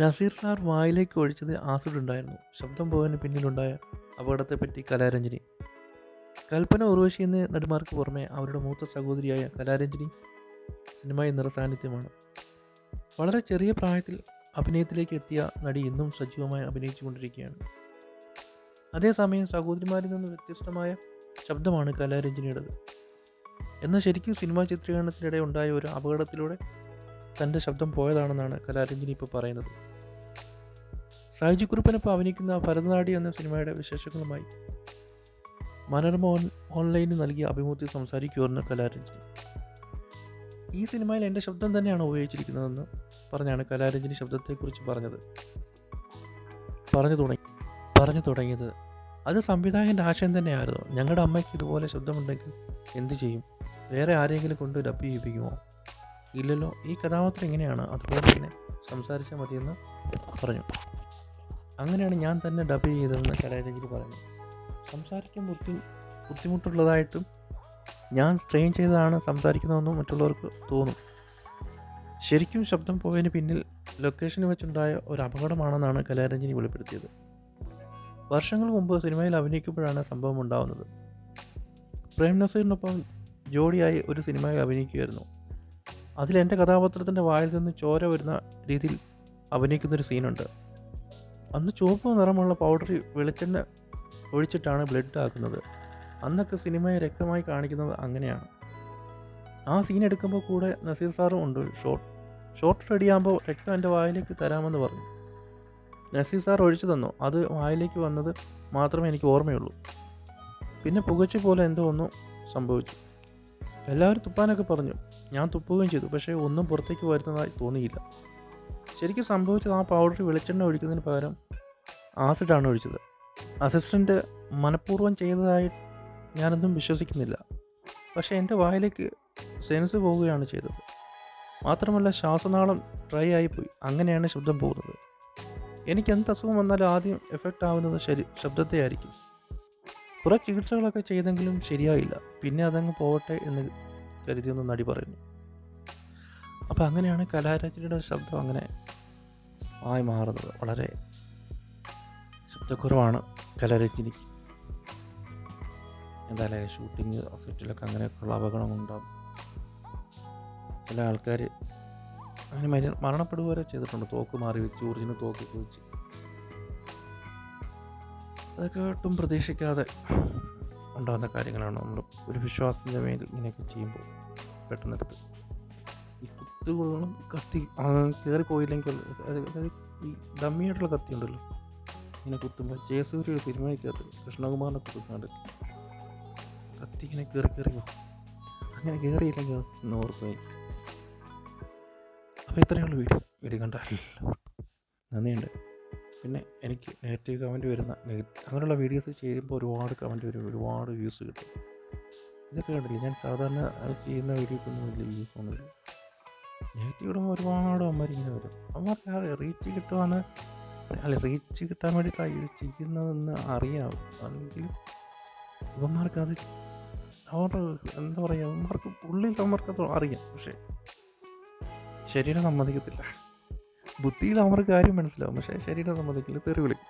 Naseer sir വായിലേക്ക് ഒഴിച്ചത് acid ഉണ്ടായിരുന്നു ശബ്ദം പോകാൻ പിന്നിലുണ്ടായ അപകടത്തെപ്പറ്റി കലാരഞ്ജനി. കൽപ്പന ഉർവശി എന്ന നടിമാർക്ക് പുറമെ അവരുടെ മൂത്ത സഹോദരിയായ കലാരഞ്ജനി സിനിമയിൽ നിറസാന്നിധ്യമാണ്. വളരെ ചെറിയ പ്രായത്തിൽ അഭിനയത്തിലേക്ക് എത്തിയ നടി ഇന്നും സജീവമായി അഭിനയിച്ചുകൊണ്ടിരിക്കുകയാണ്. അതേസമയം സഹോദരിമാരിൽ നിന്ന് വ്യത്യസ്തമായ ശബ്ദമാണ് കലാരഞ്ജനിയുടേത്. എന്നാൽ ശരിക്കും സിനിമാ ചിത്രീകരണത്തിനിടെ ഉണ്ടായ ഒരു അപകടത്തിലൂടെ തന്റെ ശബ്ദം പോയതാണെന്നാണ് കലാരഞ്ജനി ഇപ്പോൾ പറയുന്നത്. സായിജി കുറുപ്പനൊപ്പം അഭിനയിക്കുന്ന ഭരതനാടി എന്ന സിനിമയുടെ വിശേഷങ്ങളുമായി മനോരമ ഓൺ ഓൺലൈനിൽ നൽകിയ അഭിമുഖത്തിൽ സംസാരിക്കുമായിരുന്നു കലാരഞ്ജനി. ഈ സിനിമയിൽ എന്റെ ശബ്ദം തന്നെയാണ് ഉപയോഗിച്ചിരിക്കുന്നതെന്ന് പറഞ്ഞാണ് കലാരഞ്ജനി ശബ്ദത്തെക്കുറിച്ച് പറഞ്ഞത്. പറഞ്ഞു തുടങ്ങി പറഞ്ഞു തുടങ്ങിയത് അത് സംവിധായകന്റെ ആശയം തന്നെയായിരുന്നു. ഞങ്ങളുടെ അമ്മയ്ക്ക് ഇതുപോലെ ശബ്ദമുണ്ടെങ്കിൽ എന്തു ചെയ്യും? വേറെ ആരെങ്കിലും കൊണ്ട് ഡബ് ചെയ്യിപ്പിക്കുമോ? ഇല്ലല്ലോ. ഈ കഥാപാത്രം ഇങ്ങനെയാണ്. അതുപോലെ തന്നെ സംസാരിച്ചാൽ മതിയെന്ന് പറഞ്ഞു. അങ്ങനെയാണ് ഞാൻ തന്നെ ഡബ് ചെയ്തതെന്ന് കലാരഞ്ജനി പറഞ്ഞു സംസാരിക്കാൻ ബുദ്ധി ബുദ്ധിമുട്ടുള്ളതായിട്ടും ഞാൻ സ്ട്രെയിൻ ചെയ്താണ് സംസാരിക്കുന്നതെന്നും മറ്റുള്ളവർക്ക് തോന്നും. ശരിക്കും ശബ്ദം പോയതിന് പിന്നിൽ ലൊക്കേഷനിൽ വെച്ചുണ്ടായ ഒരു അപകടമാണെന്നാണ് കലാരഞ്ജനി വെളിപ്പെടുത്തിയത്. വർഷങ്ങൾ മുമ്പ് സിനിമയിൽ അഭിനയിക്കുമ്പോഴാണ് സംഭവം ഉണ്ടാവുന്നത്. പ്രേം നസീറിനൊപ്പം ജോഡിയായി ഒരു സിനിമയിൽ അഭിനയിക്കുകയായിരുന്നു. അതിൽ എന്റെ കഥാപാത്രത്തിന്റെ വായിൽ നിന്ന് ചോര വരുന്ന രീതിയിൽ അഭിനയിക്കുന്നൊരു സീനുണ്ട്. അന്ന് ചുവപ്പ് നിറമുള്ള പൗഡർ വെളിച്ചെണ്ണ ഒഴിച്ചിട്ടാണ് ബ്ലഡ് ആക്കുന്നത്. അന്നൊക്കെ സിനിമയെ രക്തമായി കാണിക്കുന്നത് അങ്ങനെയാണ്. ആ സീൻ എടുക്കുമ്പോൾ കൂടെ നസീർ സാറും ഉണ്ട് ഷോട്ട് ഷോട്ട് റെഡിയാകുമ്പോൾ രക്തം എന്റെ വായിലേക്ക് തരാമെന്ന് പറഞ്ഞു. നസീർ സാർ ഒഴിച്ചു തന്നു. അത് വായിലേക്ക് വന്നത് മാത്രമേ എനിക്ക് ഓർമ്മയുള്ളൂ. പിന്നെ പുകച്ചു പോലെ എന്തോ ഒന്നും സംഭവിച്ചു. എല്ലാവരും തുപ്പാനൊക്കെ പറഞ്ഞു. ഞാൻ തുപ്പുകയും ചെയ്തു. പക്ഷേ ഒന്നും പുറത്തേക്ക് വരുന്നതായി തോന്നിയില്ല. ശരിക്കും സംഭവിച്ചത് ആ പൗഡർ വെളിച്ചെണ്ണ ഒഴിക്കുന്നതിന് പകരം ആസിഡാണ് ഒഴിച്ചത്. അസിസ്റ്റന്റ് മനഃപൂർവം ചെയ്തതായി ഞാനൊന്നും വിശ്വസിക്കുന്നില്ല. പക്ഷേ എന്റെ വായിലേക്ക് സെൻസ് പോവുകയാണ് ചെയ്തത്. മാത്രമല്ല ശ്വാസനാളം ഡ്രൈ ആയിപ്പോയി. അങ്ങനെയാണ് ശബ്ദം പോകുന്നത്. എനിക്ക് എന്ത് അസുഖം വന്നാലും ആദ്യം എഫക്റ്റ് ആവുന്നത് ശരി ശബ്ദത്തെ ആയിരിക്കും കുറേ ചികിത്സകളൊക്കെ ചെയ്തെങ്കിലും ശരിയായില്ല. പിന്നെ അതങ്ങ് പോവട്ടെ എന്ന് കരുതിയെന്ന് നടി പറയുന്നു. അപ്പോൾ അങ്ങനെയാണ് കലാരചനയുടെ ശബ്ദം അങ്ങനെ ആയി മാറുന്നത്. വളരെ ശബ്ദക്കുറവാണ് കലാരചനി. എന്തായാലും ഷൂട്ടിങ് സെറ്റിലൊക്കെ അങ്ങനെയൊക്കെയുള്ള അപകടമുണ്ടാകും ചില ആൾക്കാർ അങ്ങനെ മര മരണപ്പെടുക വരെ ചെയ്തിട്ടുണ്ട്. തോക്ക് മാറി വെച്ച് ഒറിജിനൽ തോക്ക് വെച്ച്. അതൊക്കെ ഒട്ടും പ്രതീക്ഷിക്കാതെ ഉണ്ടാകുന്ന കാര്യങ്ങളാണ് നമ്മൾ ഒരു വിശ്വാസത്തിന്റെ മേൽ ഇങ്ങനെയൊക്കെ ചെയ്യുമ്പോൾ പെട്ടെന്നെടുത്ത് ഈ കുത്തുകൊള്ളണം കത്തി കയറിപ്പോയില്ലെങ്കിൽ അതായത് ഈ ഡമ്മിയായിട്ടുള്ള കത്തി ഉണ്ടല്ലോ. ഇങ്ങനെ കുത്തുമ്പോൾ ജയസൂര്യ തീരുമാനിക്കാത്ത കൃഷ്ണകുമാറിനെ കുത്തുന്നുണ്ട് കത്തി ഇങ്ങനെ കയറി കയറി പോകും അങ്ങനെ കയറിയില്ലെങ്കിൽ ഓർത്ത് പോയി അപ്പോൾ ഇത്രയുള്ള വീഡിയോ. വീഡിയോ കണ്ട എല്ലാവർക്കും നന്ദിയുണ്ട്. പിന്നെ എനിക്ക് നെഗറ്റീവ് കമന്റ് വരുന്ന നെഗറ്റീവ് അങ്ങനെയുള്ള വീഡിയോസ് ചെയ്യുമ്പോൾ ഒരുപാട് കമന്റ് വരും ഒരുപാട് വ്യൂസ് കിട്ടും. ഇതൊക്കെ കണ്ടില്ല? ഞാൻ സാധാരണ ചെയ്യുന്ന വീഡിയോക്കൊന്നും വലിയ വ്യൂസ് ഒന്നുമില്ല നെഗറ്റീവ് ഇടുമ്പോൾ ഒരുപാട് അമ്മമാർ ഇങ്ങനെ വരും. അമ്മമാർക്ക് റീച്ച് കിട്ടുവാണ് അല്ല റീച്ച് കിട്ടാൻ വേണ്ടിയിട്ടാണ് ഇത് ചെയ്യുന്നതെന്ന് അറിയാം. അല്ലെങ്കിൽ ഇവന്മാർക്ക് അത് അവരുടെ എന്താ പറയുക അവന്മാർക്ക് ഉള്ളിൽ അവന്മാർക്ക് അത് അറിയാം. പക്ഷേ ശരീരം സമ്മതിക്കത്തില്ല. ബുദ്ധിയിൽ അവർക്ക് കാര്യം മനസ്സിലാവും. പക്ഷേ ശരീരം സമ്മതിക്കില്ല തെറി വിളിക്കും